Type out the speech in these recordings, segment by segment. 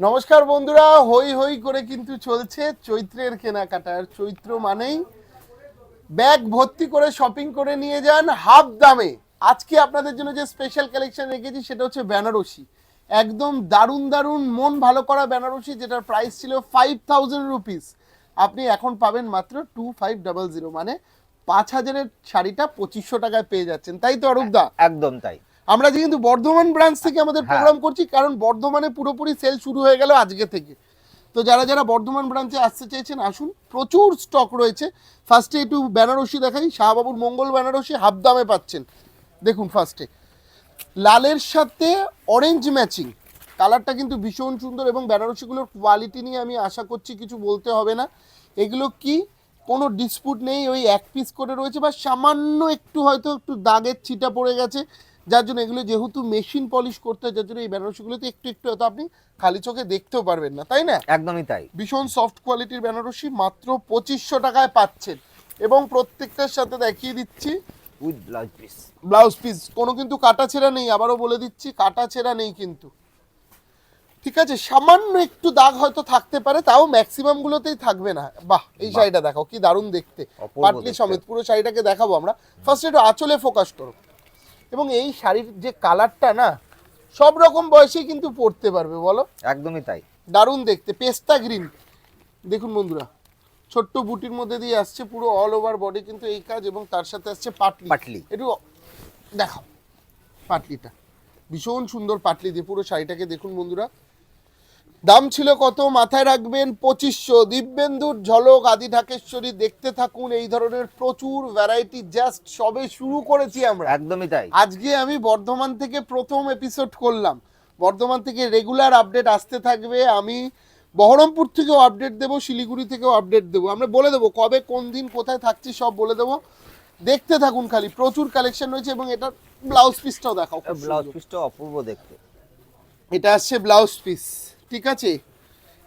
নমস্কার বন্ধুরা, হই হই করে কিন্তু চলছে চৈত্রের কেনাকাটা। আর চৈত্র মানেই ব্যাগ ভর্তি করে শপিং করে নিয়ে যান হাফ দামে। আজকে আপনাদের জন্য যে স্পেশাল কালেকশন রেখেছি সেটা হচ্ছে বেনারসি। একদম দারুণ দারুণ মন ভালো করা বেনারসি, যেটার প্রাইস ছিল ফাইভ থাউজেন্ড রুপিস আপনি এখন পাবেন মাত্র টু ফাইভ ডাবল জিরো মানে পাঁচ হাজারের শাড়িটা পঁচিশশো টাকায় পেয়ে যাচ্ছেন। তাই তো অরূপদা? একদম তাই। আমরা যে কিন্তু বর্ধমান ব্রাঞ্চ থেকে আমাদের হ্যাঁ। প্রোগ্রাম করছি কারণ বর্ধমানে পুরোপুরি সেল শুরু হয়ে গেল আজকে থেকে। তো যারা যারা বর্ধমান ব্রাঞ্চে আসতে চেয়েছেন আসুন। প্রচুর স্টক রয়েছে। ফার্স্টে একটু বেনারসি দেখাই। শাহবাবুর মঙ্গল বেনারসি হাফ দামে পাচ্ছেন। দেখুন ফার্স্টে লালের সাথে অরেঞ্জ ম্যাচিং কালারটা কিন্তু ভীষণ সুন্দর এবং বেনারসিগুলোর কোয়ালিটি নিয়ে আমি আশা করছি কিছু বলতে হবে না। এগুলো কি? কোনো ডিসপুট নেই ওই এক পিস করে রয়েছে বা সামান্য একটু হয়তো একটু দাগের ছিটা পড়ে গেছে। যার জন্য এগুলো যেহেতু মেশিন পলিশ করতে হয় যার জন্য এই বেনারসিগুলোতে একটু একটু হয়তো আপনি খালি চোখে দেখতেও পারবেন না তাই না? একদমই তাই। ভীষণ সফট কোয়ালিটির বেনারসি মাত্র পঁচিশশো টাকায় পাচ্ছেন। এবং প্রত্যেকটার সাথে দেখিয়ে দিচ্ছি। With blouse piece blouse piece কোনো কিন্তু কাটা ছেঁড়া নেই আবারও বলে দিচ্ছি কাটা ছেঁড়া নেই কিন্তু। ঠিক আছে সামান্য একটু দাগ হয়তো থাকতে পারে তাও ম্যাক্সিমাম গুলোতেই থাকবে না। বাহ এই শাড়িটা দেখাও কি দারুণ দেখতে। পাটলি সমেত পুরো শাড়িটাকে দেখাবো আমরা। ফার্স্ট একটু আঁচলে ফোকাস করো। এবং এই শাড়ির যে কালারটা না সব রকম বয়সে কিন্তু পরতে পারবে বলো? একদমই তাই। দারুণ দেখতে পেস্তা গ্রিন। দেখুন বন্ধুরা ছোট্ট বুটির মধ্যে দিয়ে আসছে পুরো অল ওভার বডি কিন্তু এই কাজ এবং তার সাথে আসছে পাটলি। পাটলি। একটু দেখাও পাটলিটা। ভীষণ সুন্দর পাটলি দিয়ে পুরো শাড়িটাকে দেখুন বন্ধুরা দাম ছিল কত? মাথায় রাখবেন পঁচিশশো। দিব্যেন্দুর ঝলক আদি ঢাকেশ্বরী দেখতে থাকুন। এই ধরনের প্রচুর ভ্যারাইটি জাস্ট সবে শুরু করেছি আমরা। একদমই তাই। আজকে আমি বর্ধমান থেকে প্রথম এপিসোড করলাম। বর্ধমান থেকে রেগুলার আপডেট আসতে থাকবে। আমি বহরমপুর থেকেও আপডেট দেবো শিলিগুড়ি থেকেও আপডেট দেবো। আমরা বলে দেবো কবে কোন দিন কোথায় থাকছি সব বলে দেবো। দেখতে থাকুন খালি প্রচুর কালেকশন রয়েছে এবং এটা ব্লাউজ পিসটাও দেখাও ব্লাউজ সুন্দর। পিসটা অপূর্ব দেখতে। এটা আসছে ব্লাউজ পিস ঠিক আছে?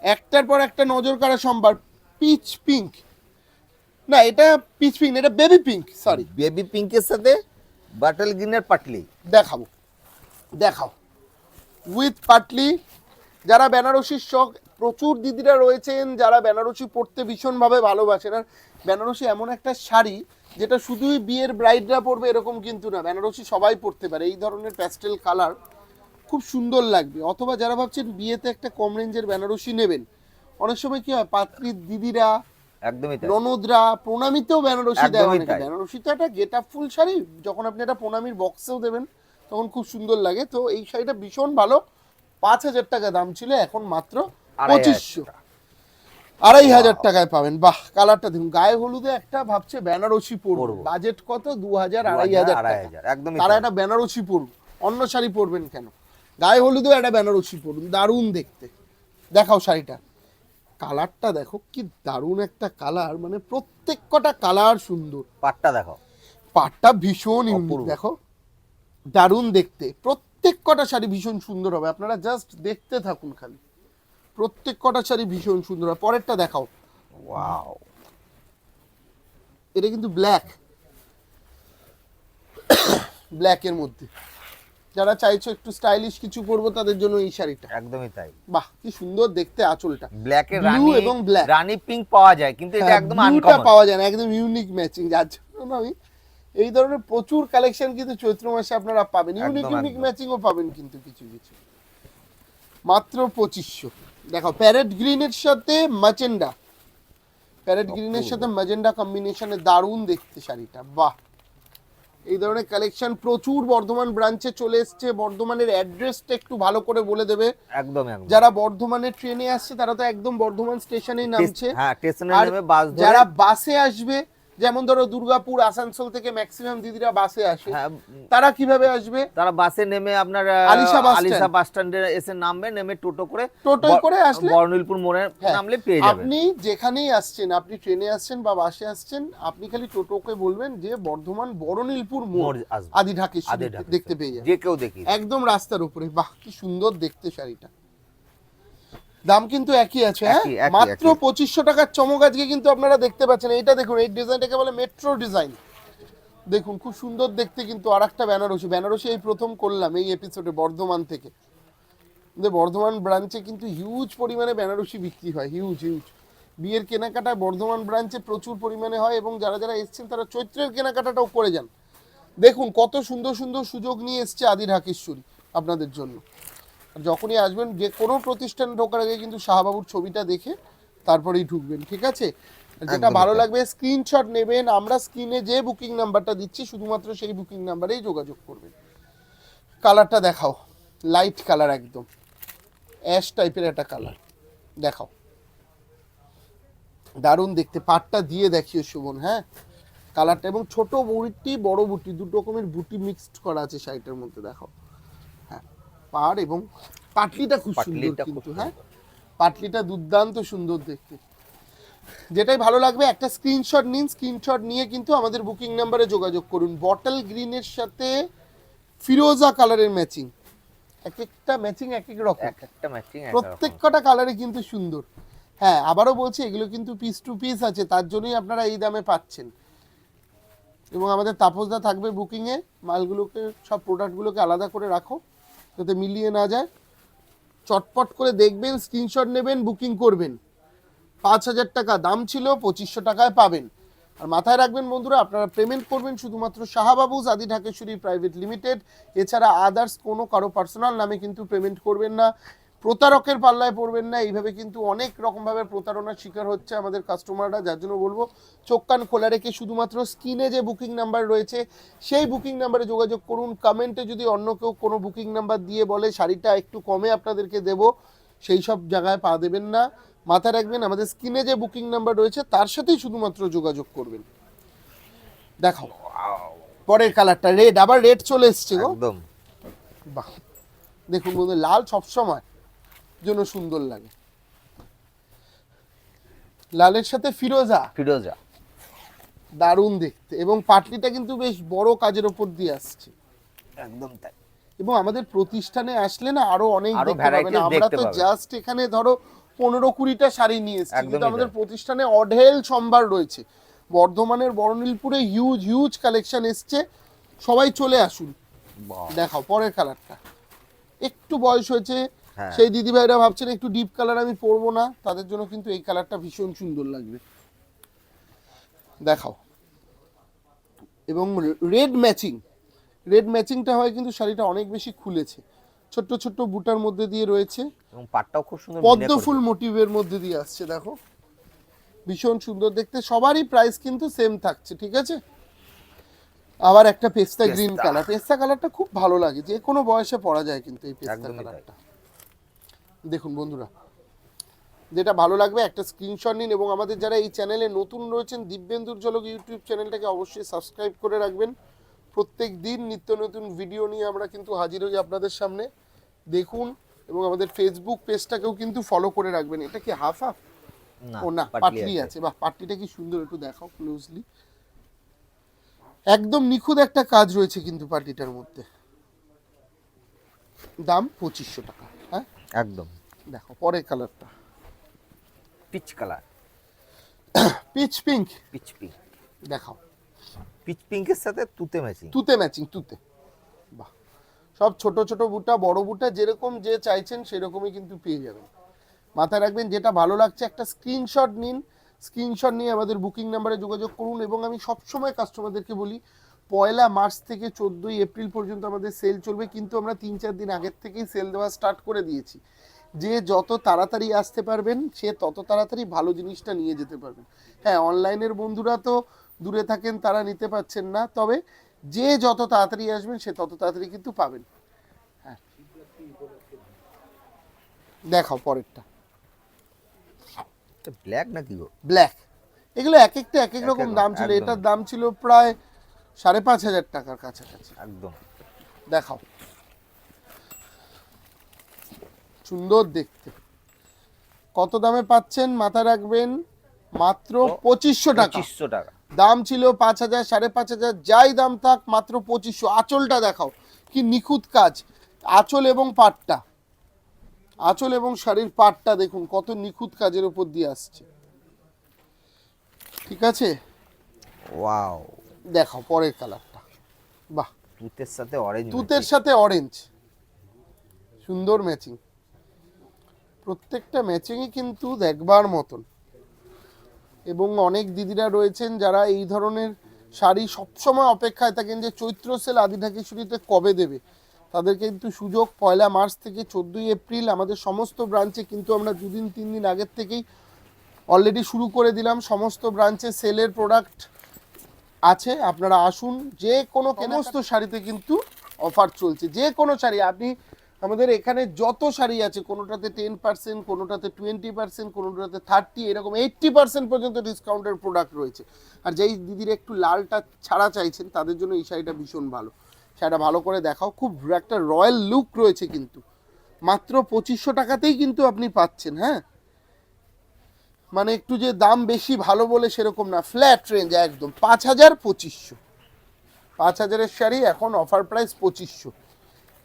একটার পর একটা নজর কাড়া সম্ভার। Peach pink. না এটা পিচ পিঙ্ক এটা বেবি পিঙ্ক সরি বেবি পিঙ্কের সাথে বাটল গ্রিনের পাটলি। দেখাবো। দেখাও। উইথ পাটলি। যারা বেনারসির শখ প্রচুর দিদিরা রয়েছেন যারা বেনারসি পরতে ভীষণভাবে ভালোবাসেন। আর বেনারসি এমন একটা শাড়ি যেটা শুধুই বিয়ের ব্রাইডরা পরবে এরকম কিন্তু না বেনারসি সবাই পরতে পারে। এই ধরনের প্যাস্টেল কালার খুব সুন্দর লাগবে। অথবা যারা ভাবছেন বিয়েতে একটা কম রেঞ্জের বেনারসি নেবেন অনেক সময় কি হয় পাত্রীর দিদিরা একদমই ননদরা প্রণামীতেও বেনারসি দেয় অনেকে। বেনারসি তো একটা গেট আপ ফুল শাড়ি যখন আপনি একটা প্রণামীর বক্সেও দেবেন তখন খুব সুন্দর লাগে। তো এই শাড়িটা ভীষণ ভালো। পাঁচ হাজার টাকা দাম ছিল এখন মাত্র পঁচিশশো। আড়াই হাজার টাকায় পাবেন। বাহ কালারটা দেখুন গায়ে হলুদে একটা ভাবছে বেনারসি পরবো। পরবো। বাজেট কত? দু হাজার আড়াই হাজার, টাকা। হাজার, একদমই তারা একটা বেনারসি পরুন অন্য শাড়ি পরবেন কেন? গায়ে হলুদেও একটা বেনারসি পরুন দারুণ দেখতে। দেখাও শাড়িটা। কালারটা দেখো কি দারুণ একটা কালার মানে প্রত্যেক কটা কালার সুন্দর। পাটটা দেখো পাটটা ভীষণ ইউনিক দেখো। দারুণ দেখতে। প্রত্যেক কটা শাড়ি ভীষণ সুন্দর হবে আপনারা জাস্ট দেখতে থাকুন খালি। প্রত্যেক কটা শাড়ি ভীষণ সুন্দর হবে। পরেরটা দেখাও। ওয়াও এটা কিন্তু ব্ল্যাক ব্ল্যাকের মধ্যে। যারা চাইছো একটু স্টাইলিশ কিছু পরবো তাদের জন্য এই শাড়িটা। একদমই তাই। বাহ কি সুন্দর দেখতে আঁচলটা। ব্ল্যাকের Blue রানী এবং black। রানী পিঙ্ক পাওয়া যায় কিন্তু এটা হ্যাঁ, একদম আনকমন পাওয়া যায় না একদম ইউনিক ম্যাচিং যার জন্য আমি এই ধরনের প্রচুর কালেকশন কিন্তু চৈত্র মাসে আপনারা পাবেন। Unique unique. ম্যাচিংও পাবেন কিন্তু কিছু কিছু। মাত্র পঁচিশশো। দেখো প্যারেট গ্রিনের সাথে ম্যাজেন্ডা প্যারেট গ্রিনের সাথে ম্যাজেন্ডা কম্বিনেশনে দারুণ দেখতে শাড়িটা। বাহ। এই ধরনের কালেকশন প্রচুর বর্ধমান ব্রাঞ্চে চলে এসছে। বর্ধমানের অ্যাড্রেসটা একটু ভালো করে বলে দেবে। একদম একদম। যারা বর্ধমানের ট্রেনে আসছে তারা তো একদম বর্ধমান স্টেশনেই নামছে। হ্যাঁ স্টেশনে নেমে বাস যারা বাসে আসবে যেমন ধরো দুর্গাপুর আসানসোল থেকে ম্যাক্সিমাম দিদিরা বাসে আসে। হ্যাঁ তারা কীভাবে আসবে? তারা বাসে নেমে আপনার আলিশা বাস স্ট্যান্ড। এসে নামবে নেমে টোটো করে টোটোয় ব- করে আসলে বর্ণিলপুর মোড়ে হ্যাঁ, নামলে পেয়ে যাবেন। আপনি যেখানেই আসছেন আপনি ট্রেনে আসছেন বা বাসে আসছেন আপনি খালি টোটোকে বলবেন যে বর্ধমান বড়নীলপুর মোড় আদি ঢাকেশ্বরী। দেখতে পেয়ে যাবেন। যে কেউ দেখি একদম রাস্তার উপরে। বাহ কি সুন্দর দেখতে শাড়িটা। দাম কিন্তু একই আছে হ্যাঁ? মাত্র। পঁচিশশো টাকার চমক আজকে কিন্তু আপনারা দেখতে পাচ্ছেন। এইটা দেখুন এই ডিজাইনটাকে বলে মেট্রো ডিজাইন দেখুন খুব সুন্দর দেখতে কিন্তু আর একটা বেনারসি। বেনারসি এই প্রথম করলাম এই এপিসোডে বর্ধমান থেকে। বর্ধমান ব্রাঞ্চে কিন্তু হিউজ পরিমাণে বেনারসি বিক্রি হয় হিউজ হিউজ বিয়ের কেনাকাটা বর্ধমান ব্রাঞ্চে প্রচুর পরিমাণে হয় এবং যারা যারা এসছেন তারা চৈত্রের কেনাকাটাটাও করে যান। দেখুন কত সুন্দর সুন্দর সুযোগ নিয়ে এসছে আদি ঢাকেশ্বরী আপনাদের জন্য। যখনই আসবেন যে কোনো প্রতিষ্ঠানে ঢোকার আগে কিন্তু শাহবাবুর ছবিটা দেখে তারপরেই ঢুকবেন ঠিক আছে? যেটা ভালো লাগবে স্ক্রিনশট নেবেন আমরা স্ক্রিনে যে বুকিং নাম্বারটা দিচ্ছি শুধুমাত্র সেই বুকিং নাম্বারেই যোগাযোগ করবেন। কালারটা দেখাও লাইট কালার একদম। অ্যাশ টাইপের একটা কালার দেখাও। দারুণ দেখতে পাটটা দিয়ে দেখিও শোভন হ্যাঁ? কালারটা এবং ছোট বুটি বড় বুটি দু রকমের বুটি মিক্সড করা আছে শাড়িটার মধ্যে দেখাও। পাড় এবং পাটলিটা খুব সুন্দর কিন্তু হ্যাঁ? পাটলিটা দুর্দান্ত সুন্দর দেখতে। যেটাই ভালো লাগবে একটা স্ক্রিনশট নিন স্ক্রিনশট নিয়ে কিন্তু আমাদের বুকিং নাম্বারে যোগাযোগ করুন। বটল গ্রিনের সাথে ফিরোজা কালারের ম্যাচিং এক একটা ম্যাচিং এক এক রকম। এক একটা ম্যাচিং প্রত্যেক কটা কালারে কিন্তু সুন্দর। হ্যাঁ আবারও বলছি এগুলো কিন্তু পিস টু পিস আছে তার জন্যই আপনারা এই দামে পাচ্ছেন। এবং আমাদের তাপসদা থাকবে বুকিংয়ে মালগুলোকে সব প্রোডাক্টগুলোকে আলাদা করে রাখো। যাতে মিলিয়ে না যায়। চটপট করে দেখবেন স্ক্রিনশট নেবেন বুকিং করবেন। পাঁচ হাজার টাকা দাম ছিল, পঁচিশশো টাকায় পাবেন। আর মাথায় রাখবেন বন্ধুরা, আপনারা পেমেন্ট করবেন শুধুমাত্র শাহাবাবুজ আদি ঢাকেশ্বরী প্রাইভেট লিমিটেড এছাড়া আদার্স কোনো কারও পার্সোনাল নামে কিন্তু পেমেন্ট করবেন না। প্রতারকের পাল্লায় পড়বেন না এইভাবে কিন্তু অনেক রকমভাবে প্রতারণার শিকার হচ্ছে আমাদের কাস্টমাররা যার জন্য বলব চোখ কান খোলা রেখে শুধুমাত্র স্ক্রিনে যে বুকিং নাম্বার রয়েছে সেই বুকিং নাম্বারে যোগাযোগ করুন। কমেন্টে যদি অন্য কেউ কোনো বুকিং নাম্বার দিয়ে বলে শাড়িটা একটু কমে আপনাদেরকে দেব সেই সব জায়গায় পা দেবেন না। মাথায় রাখবেন আমাদের স্ক্রিনে যে বুকিং নাম্বার রয়েছে তার সাথেই শুধুমাত্র যোগাযোগ করবেন। দেখাও। পরের কালারটা রেড আবার রেড চলে এসছে গো। একদম। বাহ। দেখুন বন্ধু লাল সবসময়। জন্য সুন্দর লাগে। লালের সাথে ফিরোজা। ফিরোজা। দারুণ দেখতে। এবং পাটলিটা কিন্তু বেশ বড় কাজের ওপর দিয়ে আসছে। একদম তাই। এবং আমাদের প্রতিষ্ঠানে আসলে না আরও অনেক দেখতে পাবেন। আমরা তো জাস্ট এখানে ধরো পনেরো কুড়িটা শাড়ি নিয়ে এসেছি কিন্তু আমাদের প্রতিষ্ঠানে অঢেল সম্ভার রয়েছে। বর্ধমানের বরনীলপুরে হিউজ হিউজ কালেকশন এসছে। সবাই চলে আসুন। দেখাও পরের কালারটা একটু বয়স হয়েছে হ্যাঁ। সেই দিদি ভাইরা ভাবছেন একটু ডিপ কালার আমি পরবো না তাদের জন্য কিন্তু এই কালারটা ভীষণ সুন্দর লাগবে। দেখাও। এবং রেড ম্যাচিং রেড ম্যাচিংটা হয় কিন্তু শাড়িটা অনেক বেশি খুলেছে। ছোট্ট ছোট্ট বুটার মধ্যে দিয়ে রয়েছে। এবং পাটটাও খুব সুন্দর পদ্ম ফুল মোটিভের মধ্যে দিয়ে আসছে দেখো। ভীষণ সুন্দর দেখতে সবারই প্রাইস কিন্তু সেম থাকছে ঠিক আছে? আবার একটা পেস্তা গ্রিন কালার পেস্তা কালারটা খুব ভালো লাগে যে কোনো বয়সে পরা যায় কিন্তু এই পেস্তা কালারটা দেখুন বন্ধুরা যেটা ভালো লাগবে একটা স্ক্রিনশট নিন এবং আমাদের যারা এই চ্যানেলে নতুন রয়েছেন দিব্যেন্দুর জলক ইউটিউব চ্যানেলটাকে অবশ্যই সাবস্ক্রাইব করে রাখবেন। প্রত্যেক দিন নিত্য নতুন ভিডিও নিয়ে আমরা কিন্তু হাজির হই আপনাদের সামনে। দেখুন এবং আমাদের ফেসবুক পেজটাকেও কিন্তু ফলো করে রাখবেন। এটা কি হাফ হাফ না, ও না পাটলি আছে। বাহ পাটলিটা কি সুন্দর একটু দেখাও ক্লোজলি একদম নিখুঁত একটা কাজ রয়েছে কিন্তু পাটলিটার মধ্যে। দাম পঁচিশশো টাকা। একদম। দেখো পরের কালারটা peach colour peach pink peach pink দেখাও। পিচ পিঙ্কের সাথে তুতে ম্যাচিং তুতে ম্যাচিং তুতে। বাহ। সব ছোট ছোট বুটা বড় বুটা যেরকম যে চাইছেন সেরকমই কিন্তু পেয়ে যাবেন। মাথায় রাখবেন যেটা ভালো লাগছে একটা স্ক্রিনশট নিন। স্ক্রিনশট নিয়ে আমাদের বুকিং নাম্বারে যোগাযোগ করুন এবং আমি সবসময় কাস্টমারদেরকে বলি পয়লা মার্চ থেকে চোদ্দোই এপ্রিল পর্যন্ত আমাদের সেল চলবে কিন্তু আমরা তিন চার দিন আগের থেকেই সেল দেওয়া স্টার্ট করে দিয়েছি। যে যত তাড়াতাড়ি আসতে পারবেন সে তত তাড়াতাড়ি ভালো জিনিসটা নিয়ে যেতে পারবেন। হ্যাঁ অনলাইনের বন্ধুরা তো দূরে থাকেন তারা নিতে পারছেন না তবে যে যত তাড়াতাড়ি আসবেন সে তত তাড়াতাড়ি কিন্তু পাবেন। হ্যাঁ। দেখাও পরেরটা। ব্ল্যাক নাকি গো? ব্ল্যাক এগুলো এক একটা এক এক এক রকম দাম ছিল এটার দাম ছিল প্রায় সাড়ে পাঁচ হাজার টাকার কাছাকাছি। একদম। দেখাও। সুন্দর দেখতে। কত দামে পাচ্ছেন মাথা রাখবেন? মাত্র পঁচিশশো টাকা। পঁচিশশো টাকা। দাম ছিল পাঁচ হাজার সাড়ে পাঁচ হাজার যাই দাম থাক মাত্র পঁচিশশো। আঁচলটা দেখাও। কি নিখুঁত কাজ। আঁচল এবং পাটটা। আঁচল এবং শাড়ির পাটটা দেখুন কত নিখুঁত কাজের উপর দিয়ে আসছে। ঠিক আছে? ওয়াও। দেখাও পরের কালারটা। বাহ। তুতের সাথে অরেঞ্জ তুতের সাথে অরেঞ্জ সুন্দর ম্যাচিং প্রত্যেকটা ম্যাচিংই কিন্তু দেখবার মতন। এবং অনেক দিদিরা রয়েছেন যারা এই ধরনের শাড়ি সবসময় অপেক্ষায় থাকেন যে চৈত্র সেল আদিঢাকেশ্বরীতে কবে দেবে। তাদের কিন্তু সুযোগ পয়লা মার্চ থেকে চোদ্দোই এপ্রিল আমাদের সমস্ত ব্রাঞ্চে কিন্তু আমরা দুদিন তিন দিন আগের থেকেই অলরেডি শুরু করে দিলাম। সমস্ত ব্রাঞ্চে সেলের প্রোডাক্ট আছে আপনারা আসুন। যে কোনো সমস্ত শাড়িতে কিন্তু অফার চলছে। যে কোনো শাড়ি আপনি আমাদের এখানে যত শাড়ি আছে কোনোটাতে টেন পার্সেন্ট কোনোটাতে টোয়েন্টি পার্সেন্ট কোনোটাতে থার্টি এরকম এইট্টি পার্সেন্ট পর্যন্ত ডিসকাউন্টের প্রোডাক্ট রয়েছে। আর যেই দিদির একটু লালটা ছাড়া চাইছেন তাদের জন্য এই শাড়িটা ভীষণ ভালো। শাড়িটা ভালো করে দেখাও খুব একটা রয়্যাল লুক রয়েছে কিন্তু। মাত্র পঁচিশশো টাকাতেই কিন্তু আপনি পাচ্ছেন হ্যাঁ? মানে একটু যে দাম বেশি ভালো বলে সেরকম না ফ্ল্যাট রেঞ্জ একদম পাঁচ হাজার পঁচিশশো। পাঁচ হাজারের শাড়ি এখন অফার প্রাইস পঁচিশশো।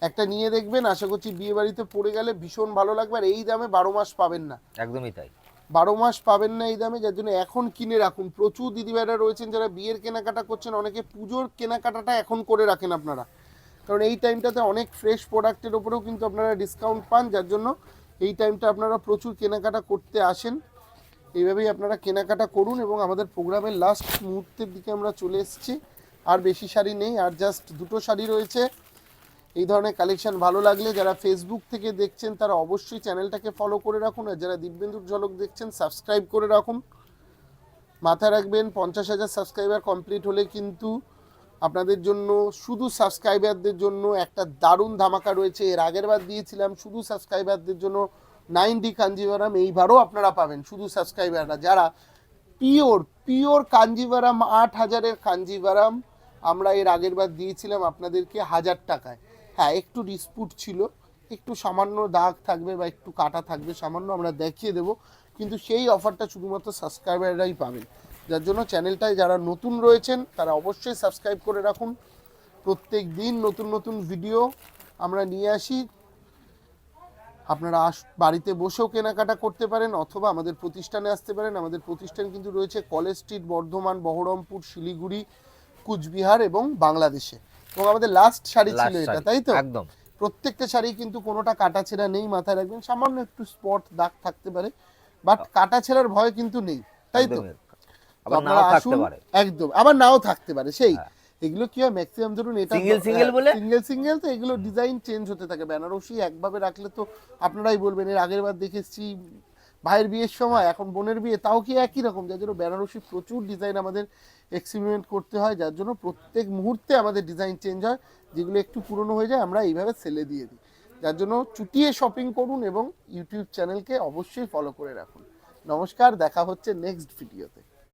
একটা নিয়ে দেখবেন আশা করছি বিয়ে বাড়িতে পড়ে গেলে ভীষণ ভালো লাগবে আর এই দামে বারো মাস পাবেন না। একদমই তাই। বারো মাস পাবেন না এই দামে যার জন্য এখন কিনে রাখুন। প্রচুর দিদিভাইরা রয়েছেন যারা বিয়ের কেনাকাটা করছেন অনেকে পুজোর কেনাকাটাটা এখন করে রাখেন আপনারা। কারণ এই টাইমটাতে অনেক ফ্রেশ প্রোডাক্টের ওপরেও কিন্তু আপনারা ডিসকাউন্ট পান যার জন্য এই টাইমটা আপনারা প্রচুর কেনাকাটা করতে আসেন। এইভাবেই আপনারা কেনাকাটা করুন এবং আমাদের প্রোগ্রামের লাস্ট মুহূর্তের দিকে আমরা চলে এসেছি। আর বেশি শাড়ি নেই, আর জাস্ট দুটো শাড়ি রয়েছে। এই ধরনের কালেকশন ভালো লাগলে যারা ফেসবুক থেকে দেখছেন, তারা অবশ্যই চ্যানেলটাকে ফলো করে রাখুন। আর যারা দিব্যেন্দুর ঝলক দেখছেন সাবস্ক্রাইব করে রাখুন। মাথায় রাখবেন, পঞ্চাশ হাজার সাবস্ক্রাইবার কমপ্লিট হলে কিন্তু আপনাদের জন্য, শুধু সাবস্ক্রাইবারদের জন্য একটা দারুণ ধামাকা রয়েছে। এর আগের বার দিয়েছিলাম, শুধু সাবস্ক্রাইবারদের জন্য নাইনটি কাঞ্জিভারাম এইবারও আপনারা পাবেন, শুধু সাবস্ক্রাইবাররা। যারা পিওর পিওর কাঞ্জিভারাম আট হাজারের কাঞ্জিভারাম আমরা এর আগের বার দিয়েছিলাম আপনাদেরকে হাজার টাকায়। হ্যাঁ একটু ডিসপুট ছিল, একটু সামান্য দাগ থাকবে বা একটু কাটা থাকবে, সামান্য আমরা দেখিয়ে দেব, কিন্তু সেই অফারটা শুধুমাত্র সাবস্ক্রাইবাররাই পাবেন। যার জন্য চ্যানেলটায় যারা নতুন রয়েছেন, তারা অবশ্যই সাবস্ক্রাইব করে রাখুন। প্রত্যেক দিন নতুন নতুন ভিডিও আমরা নিয়ে আসি। আপনারা আস বাড়িতে বসেও কেনাকাটা করতে পারেন অথবা আমাদের প্রতিষ্ঠানে আসতে পারেন। আমাদের প্রতিষ্ঠান কিন্তু রয়েছে কলেজ স্ট্রিট বর্ধমান বহরমপুর শিলিগুড়ি কুচবিহার এবং বাংলাদেশে। এবং আমাদের লাস্ট শাড়ি ছিল এটা তাই তো? একদম। প্রত্যেকটা শাড়ি কিন্তু কোনোটা কাটা ছেঁড়া নেই মাথায় রাখবেন। সামান্য একটু স্পট দাগ থাকতে পারে বাট কাটা ছেঁড়ার ভয় কিন্তু নেই তাই তো? আবার আপনারা নাও থাকতে আসুন, পারে। একদম আবার নাও থাকতে পারে সেই। হ্যাঁ। এগুলো কি হয়? ম্যাক্সিমাম ধরুন এটা Single single বলে? সিঙ্গেল সিঙ্গেল তো এগুলো ডিজাইন চেঞ্জ হতে থাকে। বেনারসি একভাবে রাখলে তো আপনারাই বলবেন এর আগের বার দেখেছি ভাইয়ের বিয়ের সময় এখন বোনের বিয়ে তাও কি একই রকম? যার জন্য বেনারসি প্রচুর ডিজাইন আমাদের এক্সপেরিমেন্ট করতে হয় যার জন্য প্রত্যেক মুহূর্তে আমাদের ডিজাইন চেঞ্জ হয় যেগুলো একটু পুরনো হয়ে যায় আমরা এইভাবে সেলে দিয়ে দিই। যার জন্য চুটিয়ে শপিং করুন এবং ইউটিউব চ্যানেলকে অবশ্যই ফলো করে রাখুন। নমস্কার দেখা হচ্ছে নেক্সট ভিডিওতে